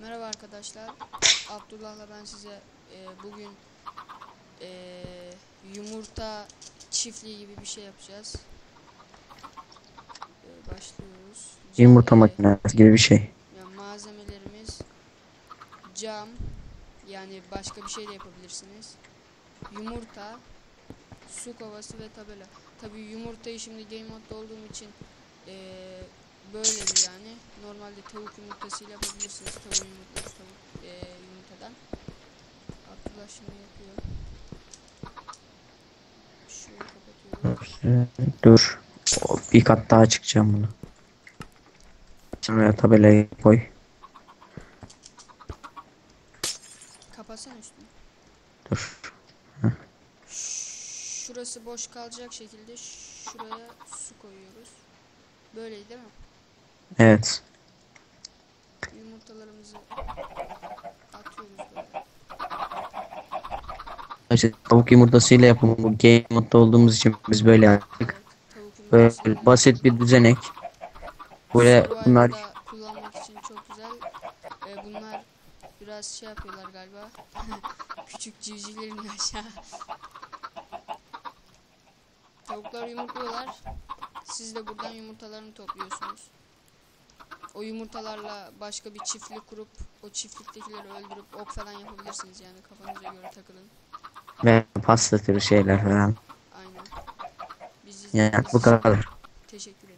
Merhaba arkadaşlar. Abdullah'la ben size e, bugün e, yumurta çiftliği gibi bir şey yapacağız. E, başlıyoruz. Cam- Yumurta e, makinesi gibi bir şey. yani malzemelerimiz cam yani başka bir şey de yapabilirsiniz. Yumurta, su kovası ve tabela. Tabii yumurtayı şimdi game modda olduğum için eee böyledir yani. Normalde tavuk yumurtasıyla yapabilirsiniz. Tavuk yumurtası tavuk eee, yumurtadan. Abdullah şimdi yapıyor. Şöyle kapatıyorum. Dur. Bir kat daha çıkacağım bunu. Şuraya tabelayı koy. Kapatsana üstünü. Dur. Şurası boş kalacak şekilde şuraya su koyuyoruz. Böyleydi değil mi? Evet. Yumurtalarımızı atıyoruz böyle. İşte tavuk yumurtasıyla yapımı bu game modda olduğumuz için biz böyle yaptık. Böyle basit bir düzenek. Böyle bunlar kullanmak için çok güzel. Ee, bunlar biraz şey yapıyorlar galiba. Küçük civcivlerin aşağı. Tavuklar yumurtluyorlar. Siz de buradan yumurtalarını topluyorsunuz. O yumurtalarla başka bir çiftlik kurup o çiftliktekileri öldürüp ok falan yapabilirsiniz yani kafanıza göre takılın. ve pasta türü şeyler falan. Aynen. Biz Yani bu kadar. Teşekkür